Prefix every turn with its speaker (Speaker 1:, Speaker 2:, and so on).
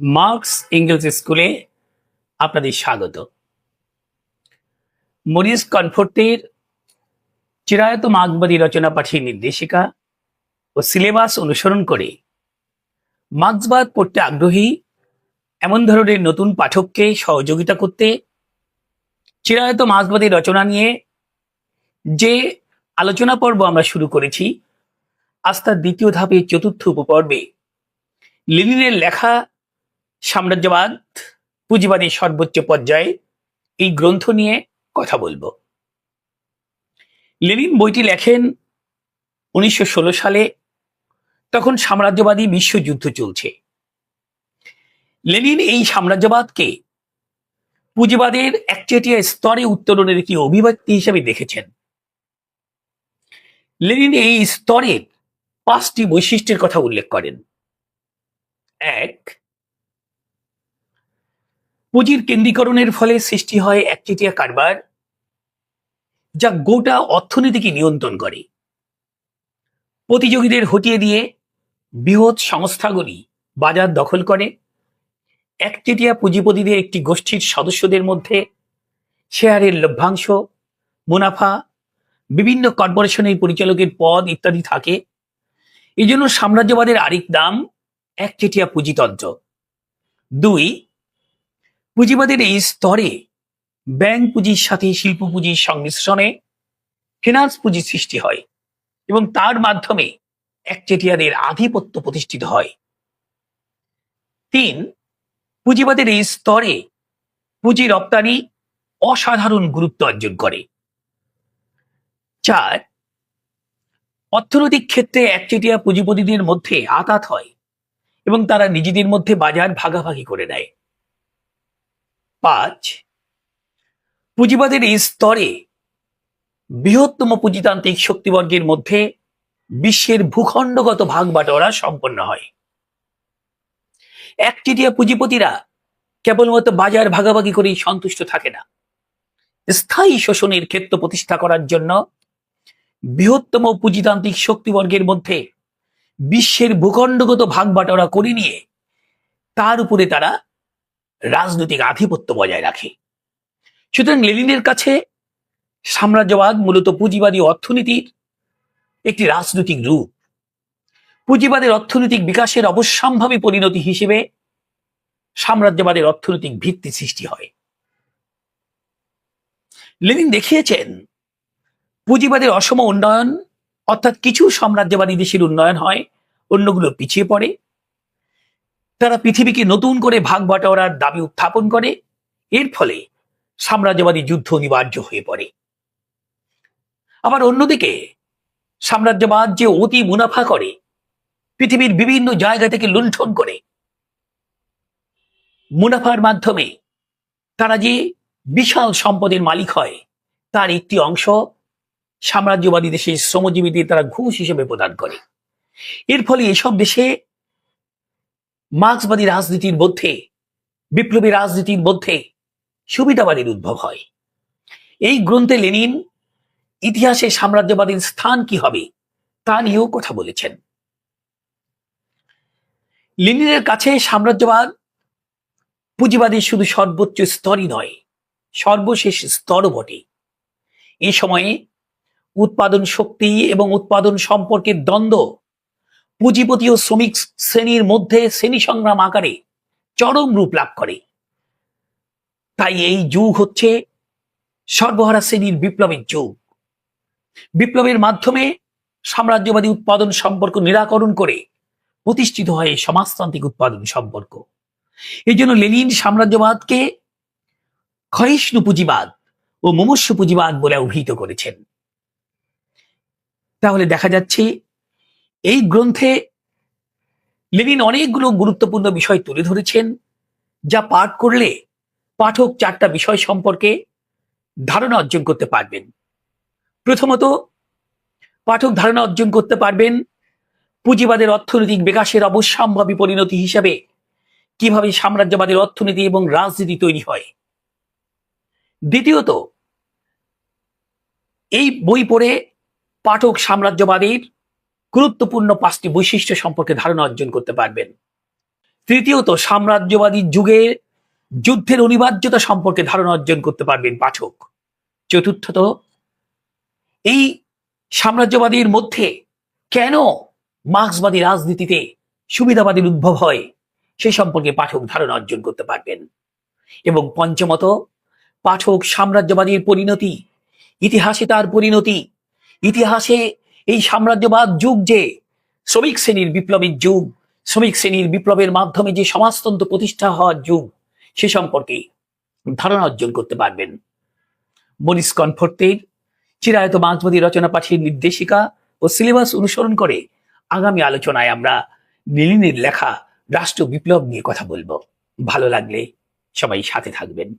Speaker 1: Marks ইংরেজি স্কুলে আপনাদের স্বাগত। মরিস কনফোর্টের চিরায়ত মার্কবাদী রচনা পাঠের নির্দেশিকা ও সিলেবাস অনুসরণ করে মার্ক্সবাদ পড়তে আগ্রহী এমন ধরনের নতুন পাঠককে সহযোগিতা করতে চিরায়ত মার্ক্সবাদী রচনা নিয়ে যে আলোচনা পর্ব আমরা শুরু করেছি, আজ তার দ্বিতীয় ধাপে চতুর্থ উপপর্বে লিনিনের লেখা সাম্রাজ্যবাদ পুঁজিবাদীর সর্বোচ্চ পর্যায়ে এই গ্রন্থ নিয়ে কথা বলব। লেনিন বইটি লেখেন উনিশশো ষোলো সালে, তখন সাম্রাজ্যবাদী বিশ্বযুদ্ধ চলছে। লেনিন এই সাম্রাজ্যবাদকে পুঁজিবাদের একচেটিয়া স্তরে উত্তরণের একটি অভিব্যক্তি হিসেবে দেখেছেন। লেনিন এই স্তরের পাঁচটি বৈশিষ্ট্যের কথা উল্লেখ করেন। এক পুঁজির কেন্দ্রীকরণের ফলে সৃষ্টি হয় একচেটিয়া কারবার, যা গোটা অর্থনীতিকে নিয়ন্ত্রণ করে। প্রতিযোগীদের হটিয়ে দিয়ে বৃহৎ সংস্থাগুলি বাজার দখল করে। একচেটিয়া পুঁজিপতিদের একটি গোষ্ঠীর সদস্যদের মধ্যে শেয়ারের লভ্যাংশ, মুনাফা, বিভিন্ন কর্পোরেশনের পরিচালকের পদ ইত্যাদি থাকে। এই জন্য সাম্রাজ্যবাদের আরেক নাম একচেটিয়া পুঁজিতন্ত্র। দুই পুঁজিবাদের এই স্তরে ব্যাংক পুঁজির সাথে শিল্প পুঁজির সংমিশ্রণে ফিনান্স পুঁজির সৃষ্টি হয় এবং তার মাধ্যমে একচেটিয়াদের আধিপত্য প্রতিষ্ঠিত হয়। তিন, পুঁজিবাদের এই স্তরে পুঁজি রপ্তানি অসাধারণ গুরুত্ব অর্জন করে। চার, অর্থনৈতিক ক্ষেত্রে একচেটিয়া পুঁজিপতিদের মধ্যে আঘাত হয় এবং তারা নিজেদের মধ্যে বাজার ভাগাভাগি করে নেয়। পাঁচ, পুঁজিবাদের এই স্তরে বৃহত্তম পুঁজিতান্ত্রিক শক্তিবর্গের মধ্যে বিশ্বের ভূখণ্ডগত ভাগ বাটোয়ারা সম্পন্ন হয়। একচেটিয়া পুঁজিপতিরা কেবলমাত্র বাজার ভাগাভাগি করেই সন্তুষ্ট থাকে না। স্থায়ী শোষণের ক্ষেত্র প্রতিষ্ঠা করার জন্য বৃহত্তম পুঁজিতান্ত্রিক শক্তিবর্গের মধ্যে বিশ্বের ভূখণ্ডগত ভাগ বাটোয়ারা করে নিয়ে তার উপরে তারা রাজনৈতিক আধিপত্য বজায় রাখে। সুতরাং লেনিনের কাছে সাম্রাজ্যবাদ মূলত পুঁজিবাদী অর্থনীতির একটি রাজনৈতিক রূপ। পুঁজিবাদের অর্থনৈতিক বিকাশের অবশ্যম্ভাবী পরিণতি হিসেবে সাম্রাজ্যবাদের অর্থনৈতিক ভিত্তি সৃষ্টি হয়। লেনিন দেখিয়েছেন, পুঁজিবাদের অসম উন্নয়ন অর্থাৎ কিছু সাম্রাজ্যবাদী দেশের উন্নয়ন হয়, অন্যগুলো পিছিয়ে পড়ে তারা পৃথিবীকে নতুন করে ভাগ বাটোয়ারার দাবি উত্থাপন করে। এর ফলে সাম্রাজ্যবাদী যুদ্ধ অনিবার্য হয়ে পড়ে। আবার অন্যদিকে, সাম্রাজ্যবাদ যে অতি মুনাফা করে, পৃথিবীর বিভিন্ন জায়গা থেকে লুণ্ঠন করে। মুনাফার মাধ্যমে তারা যে বিশাল সম্পদের মালিক হয়, তার একটি অংশ সাম্রাজ্যবাদী দেশের শ্রমজীবীদের তারা ঘুষ হিসেবে প্রদান করে। এর ফলে এসব দেশে মার্ক্সবাদী রাজনীতির মধ্যে, বিপ্লবী রাজনীতির মধ্যে সুবিধাবাদীর উদ্ভব হয়। এই গ্রন্থে লেনিন ইতিহাসে সাম্রাজ্যবাদীর স্থান কি হবে, তা নিয়েও কথা বলেছেন। লেনিনের কাছে সাম্রাজ্যবাদ পুঁজিবাদী শুধু সর্বোচ্চ স্তরই নয়, সর্বশেষ স্তরও বটে। এ সময়ে উৎপাদন শক্তি এবং উৎপাদন সম্পর্কের দ্বন্দ্ব পুঁজিপতি ও শ্রমিক শ্রেণির মধ্যে শ্রেণি সংগ্রাম আকারে চরম রূপ লাভ করে। তাই এই যুগ হচ্ছে সর্বহারা শ্রেণির বিপ্লবের যুগ। বিপ্লবের মাধ্যমে সাম্রাজ্যবাদী উৎপাদন সম্পর্ক নিরাকরণ করে প্রতিষ্ঠিত হয় সমাজতান্ত্রিক উৎপাদন সম্পর্ক। এই জন্য লেনিন সাম্রাজ্যবাদকে ক্ষয়িষ্ণু পুঁজিবাদ ও মুমূর্ষ পুঁজিবাদ বলে অভিহিত করেছেন। তাহলে দেখা যাচ্ছে এই গ্রন্থে লেনিন অনেকগুলো গুরুত্বপূর্ণ বিষয় তুলে ধরেছেন, যা পাঠ করলে পাঠক চারটা বিষয় সম্পর্কে ধারণা অর্জন করতে পারবেন। প্রথমত, পাঠক ধারণা অর্জন করতে পারবেন পুঁজিবাদের অর্থনৈতিক বিকাশের অবশ্যম্ভাবী পরিণতি হিসাবে কীভাবে সাম্রাজ্যবাদের অর্থনীতি এবং রাজনীতি তৈরি হয়। দ্বিতীয়ত, এই বই পড়ে পাঠক সাম্রাজ্যবাদের গুরুত্বপূর্ণ পাঁচটি বৈশিষ্ট্য সম্পর্কে ধারণা অর্জন করতে পারবেন। তৃতীয়ত, সাম্রাজ্যবাদী যুগে যুদ্ধের অনিবার্যতা সম্পর্কে ধারণা অর্জন করতে পারবেন পাঠক। চতুর্থত, এই সাম্রাজ্যবাদীর মধ্যে কেন মার্ক্সবাদী রাজনীতিতে সুবিধাবাদীর উদ্ভব হয়, সে সম্পর্কে পাঠক ধারণা অর্জন করতে পারবেন। এবং পঞ্চমত, পাঠক সাম্রাজ্যবাদীর পরিণতি, ইতিহাসে তার পরিণতি, ইতিহাসে এই সাম্রাজ্যবাদ যুগ যে, শ্রমিক শ্রেণির বিপ্লবীর যুগ, শ্রমিক শ্রেণির বিপ্লবের মাধ্যমে যে সমাজতন্ত্র প্রতিষ্ঠা হওয়ার যুগ, সে সম্পর্কে ধারণা অর্জন করতে পারবেন। মরিস কনফর্টের চিরায়ত মার্ক্সবাদী রচনা পাঠের নির্দেশিকা ও সিলেবাস অনুসরণ করে আগামী আলোচনায় আমরা নীলিনের লেখা রাষ্ট্র বিপ্লব নিয়ে কথা বলব। ভালো লাগলে সবাই সাথে থাকবেন।